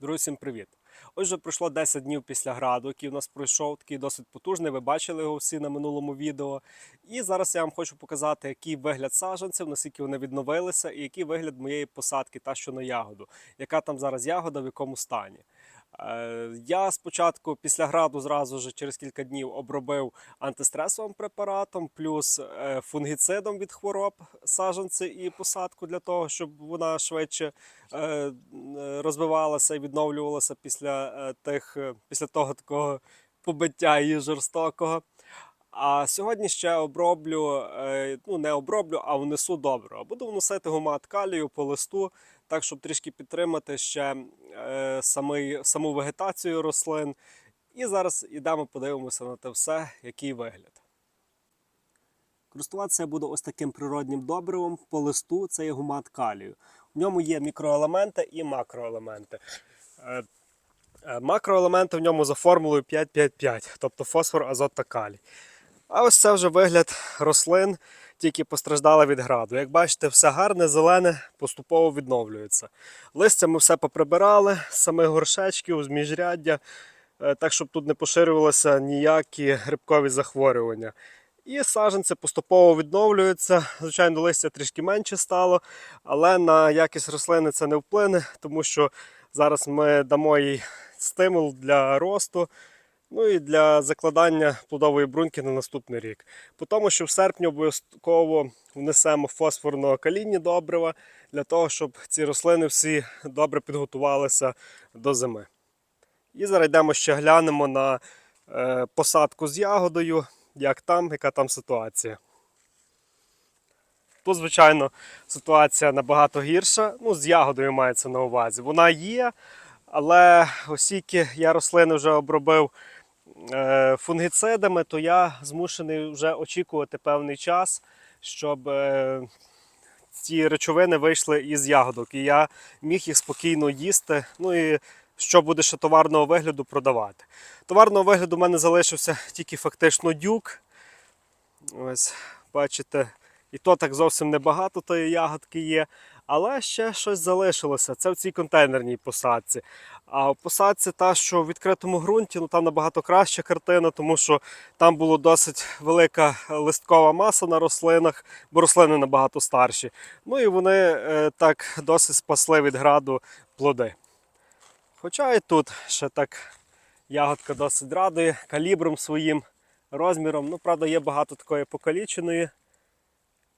Друзі, привіт! Отже, пройшло 10 днів після граду, який у нас пройшов, такий досить потужний. Ви бачили його всі на минулому відео. І зараз я вам хочу показати, який вигляд саджанців, наскільки вони відновилися, і який вигляд моєї посадки, та що на ягоду, яка там зараз ягода, в якому стані. Е, Я спочатку після граду зразу ж через кілька днів обробив антистресовим препаратом, плюс е, фунгіцидом від хвороб саджанці і посадку для того, щоб вона швидше е, розвивалася і відновлювалася після тих, після того такого побиття її жорстокого. А сьогодні ще оброблю, ну не оброблю, а внесу добре. Буду вносити гумат калію по листу, так щоб трішки підтримати ще е, самий, саму вегетацію рослин. І зараз ідемо подивимося на те все, який вигляд. Користуватися я буду ось таким природнім добривом по листу, це є гумат калію. В ньому є мікроелементи і макроелементи. Е, е, Макроелементи в ньому за формулою 5-5-5, тобто фосфор, азот та калій. А ось це вже вигляд рослин, тільки постраждали від граду. Як бачите, все гарне, зелене, поступово відновлюється. Листя ми все поприбирали з самих горшечків, з міжряддя, е, так щоб тут не поширювалися ніякі грибкові захворювання. І саджанці поступово відновлюються. Звичайно, листя трішки менше стало, але на якість рослини це не вплине, тому що зараз ми дамо їй стимул для росту. Ну і для закладання плодової бруньки на наступний рік. По тому, що в серпні обов'язково внесемо фосфорно-калійні добрива для того, щоб ці рослини всі добре підготувалися до зими. І зараз йдемо ще глянемо на е, посадку з ягодою, як там, яка там ситуація. Тут, звичайно, ситуація набагато гірша. Ну, з ягодою мається на увазі. Вона є, але оскільки я рослини вже обробив фунгіцидами, то я змушений вже очікувати певний час, щоб е, ці речовини вийшли із ягодок. І я міг їх спокійно їсти. Ну і що буде ще товарного вигляду продавати. Товарного вигляду в мене залишився тільки фактично дюк. Ось, бачите, і то так зовсім небагато тої ягодки є. Але ще щось залишилося. Це в цій контейнерній посадці. А в посадці та, що в відкритому ґрунті, ну там набагато краща картина, тому що там була досить велика листкова маса на рослинах, бо рослини набагато старші. Ну і вони е, так досить спасли від граду плоди. Хоча і тут ще так ягодка досить радує калібром своїм розміром. Ну, правда, є багато такої покаліченої,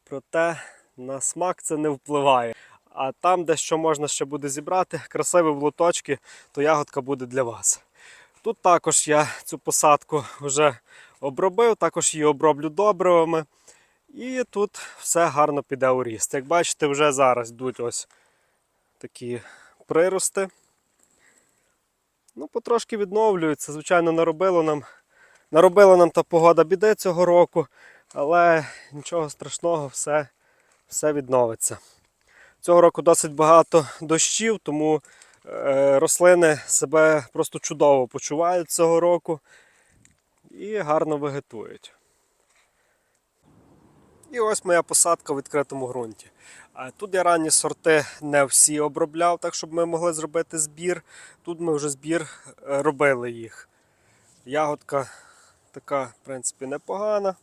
проте на смак це не впливає. А там, де що можна ще буде зібрати, красиві в лоточки, то ягодка буде для вас. Тут також я цю посадку вже обробив, також її оброблю добривами. І тут все гарно піде у ріст. Як бачите, вже зараз йдуть ось такі прирости. Ну, потрошки відновлюються. Звичайно, наробило нам, наробила нам та погода біди цього року, але нічого страшного, все, все відновиться. Цього року досить багато дощів, тому е, рослини себе просто чудово почувають цього року і гарно вегетують. І ось моя посадка в відкритому ґрунті. Тут я ранні сорти не всі обробляв, так щоб ми могли зробити збір. Тут ми вже збір е, робили їх. Ягодка така, в принципі, непогана.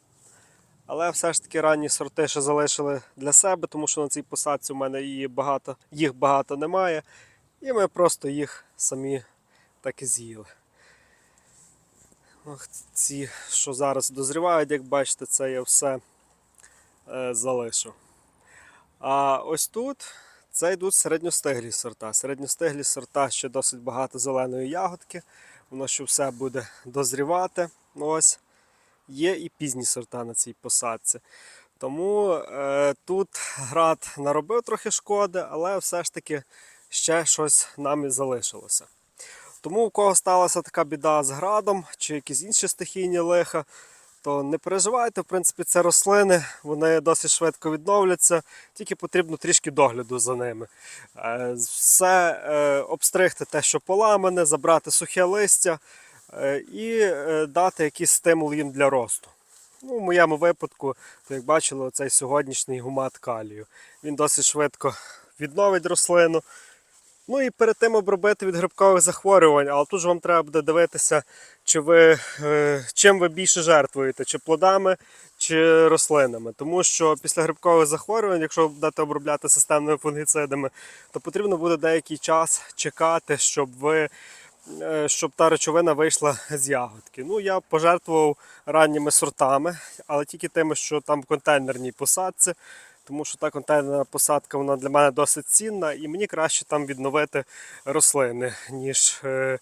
Але все ж таки ранні сорти ще залишили для себе, тому що на цій посадці у мене її багато, їх багато немає. І ми просто їх самі так і з'їли. Ці, що зараз дозрівають, як бачите, це я все е, залишу. А ось тут це йдуть середньостиглі сорта. Середньостиглі сорта ще досить багато зеленої ягодки. Воно ще все буде дозрівати. Ось. Є і пізні сорта на цій посадці. Тому е, тут град наробив трохи шкоди, але все ж таки ще щось нам і залишилося. Тому у кого сталася така біда з градом чи якісь інші стихійні лиха, то не переживайте, в принципі, це рослини, вони досить швидко відновляться, тільки потрібно трішки догляду за ними. Е, Все е, обстригти те, що поламане, забрати сухе листя і е, дати якийсь стимул їм для росту. Ну, в моєму випадку, як бачили, цей сьогоднішній гумат калію. Він досить швидко відновить рослину Ну і перед тим обробити від грибкових захворювань, але тут ж вам треба буде дивитися, чи ви, е, чим ви більше жертвуєте, чи плодами, чи рослинами. Тому що після грибкових захворювань, якщо будете обробляти системними фунгіцидами, то потрібно буде деякий час чекати, щоб ви. Е, Щоб та речовина вийшла з ягодки. Ну, я пожертвував ранніми сортами, але тільки тими, що там в контейнерній посадці, тому що та контейнерна посадка вона для мене досить цінна, і мені краще там відновити рослини, ніж е,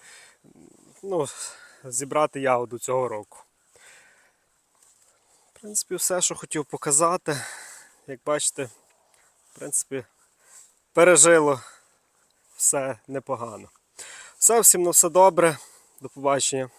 ну, зібрати ягоду цього року. В принципі, все, що хотів показати. Як бачите, в принципі, пережило все непогано. Все, всім на все добре. До побачення.